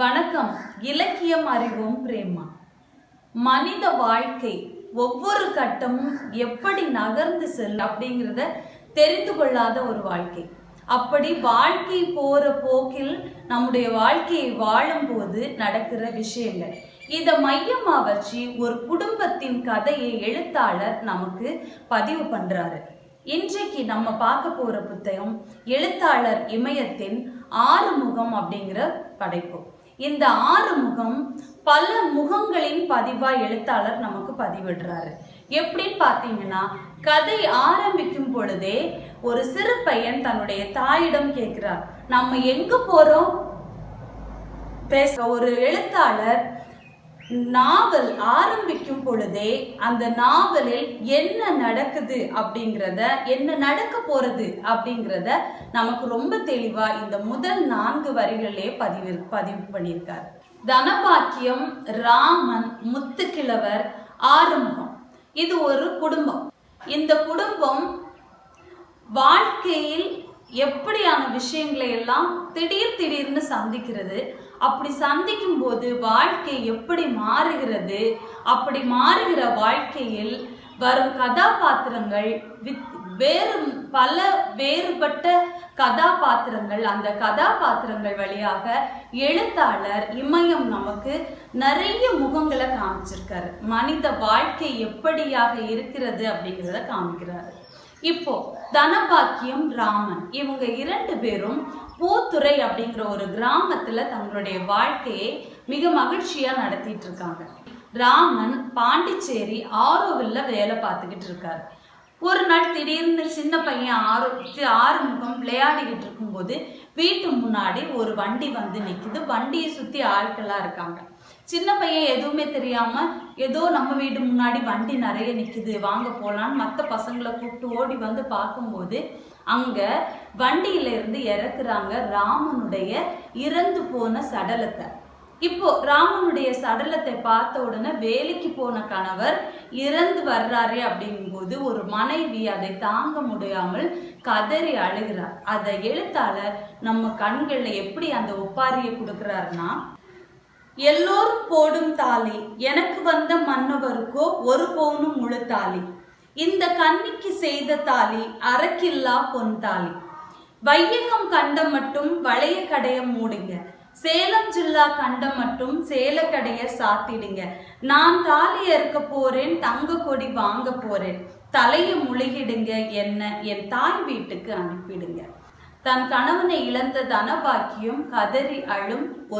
வணக்கம். இலக்கியம் அறிவோம் பிரேமா. மனித வாழ்க்கை ஒவ்வொரு கட்டமும் எப்படி நகர்ந்து செல்லும் அப்படிங்கிறத தெரிந்து கொள்ளாத ஒரு வாழ்க்கை. அப்படி வாழ்க்கை போற போக்கில் நம்முடைய வாழ்க்கையை வாழும்போது நடக்கிற விஷயங்கள். இதை மையமாக வச்சு ஒரு குடும்பத்தின் கதையை எழுத்தாளர் நமக்கு பதிவு பண்றாரு. இன்றைக்கு நம்ம பார்க்க போற புத்தகம் எழுத்தாளர் இமயத்தின் ஆறுமுகம் அப்படிங்கிற படைப்பு. இந்த ஆறு முகம் பல முகங்களின் பதிவா எழுத்தாளர் நமக்கு பதிவிடுறாரு. எப்படின்னு பார்த்தீங்கன்னா கதை ஆரம்பிக்கும் பொழுதே ஒரு சிறு பையன் தன்னுடைய தாயிடம் கேட்கிறார் நம்ம எங்க போறோம்? பேச ஒரு எழுத்தாளர் நாவல் ஆரம்பிக்கும் பொழுதே அந்த நாவலில் என்ன நடக்குது அப்படிங்கிறத என்ன நடக்க போறது அப்படிங்கிறத நமக்கு ரொம்ப தெளிவா இந்த முதல் நான்கு வரிகளிலே பதிவு பதிவு பண்ணியிருக்கார். தனபாக்கியம் ராமன் முத்துக்கிழவர் ஆரம்பம் இது ஒரு குடும்பம். இந்த குடும்பம் வாழ்க்கையில் எப்படியான விஷயங்களை எல்லாம் திடீர் திடீர்னு சந்திக்கிறது? அப்படி சந்திக்கும் போது வாழ்க்கை எப்படி மாறுகிறது? அப்படி மாறுகிற வாழ்க்கையில் வரும் கதாபாத்திரங்கள் வித் வேறு பல வேறுபட்ட கதாபாத்திரங்கள் அந்த கதாபாத்திரங்கள் வழியாக எழுத்தாளர் இமயம் நமக்கு நிறைய முகங்களை காமிச்சிருக்காரு. மனித வாழ்க்கை எப்படியாக இருக்கிறது அப்படிங்கிறத காமிக்கிறாரு. இப்போ தனபாக்கியம் ராமன். இவங்க இரண்டு பேரும் பூத்துறை அப்படிங்கிற ஒரு கிராமத்துல தங்களுடைய வாழ்க்கையை மிக மகிழ்ச்சியா நடத்திட்டு இருக்காங்க. ராமன் பாண்டிச்சேரி ஆரோவில்ல வேலை பார்த்துக்கிட்டு இருக்காரு. ஒரு நாள் திடீர்னு சின்ன பையன் ஆறு ஆறுமுகம் விளையாடிக்கிட்டு இருக்கும்போது வீட்டு முன்னாடி ஒரு வண்டி வந்து நிற்குது வண்டியை சுற்றி ஆட்களாக இருக்காங்க. சின்ன பையன் எதுவுமே தெரியாம ஏதோ நம்ம வீடு முன்னாடி வண்டி நிறைய நிக்குது வாங்க போலான்னு மற்ற பசங்களை கூப்பிட்டு ஓடி வந்து பார்க்கும்போது அங்க வண்டியில இருந்து இறக்குறாங்க ராமனுடைய இறந்து போன சடலத்தை. இப்போ ராமனுடைய சடலத்தை பார்த்த உடனே வேலைக்கு போன கணவர் இறந்து வர்றாரே அப்படிங்கும்போது ஒரு மனைவி அதை தாங்க முடியாமல் கதறி அழுகிறார். அதை எழுத்தாளர் நம்ம கண்களில் எப்படி அந்த ஒப்பாரியை கொடுக்குறாருன்னா எல்லோரும் போடும் தாலி எனக்கு வந்த மன்னவருக்கோ ஒரு பவுனும் முழு தாலி இந்த கன்னிக்கு செய்த தாலி அறக்கில்லா பொன் தாலி வையகம் கண்டம் மட்டும் வளைய கடைய மூடுங்க. சேலம் ஜில்லா கண்டம் மட்டும் சேலக்கடைய சாத்திடுங்க. நான் தாலி அறுக்க போறேன் தங்க கொடி வாங்க போறேன். தலையை முழுகிடுங்க என்ன என் தாய் வீட்டுக்கு அனுப்பிடுங்க. தன் கணவனை இழந்த தனபாக்கியம் கதறி அழும் ஒரு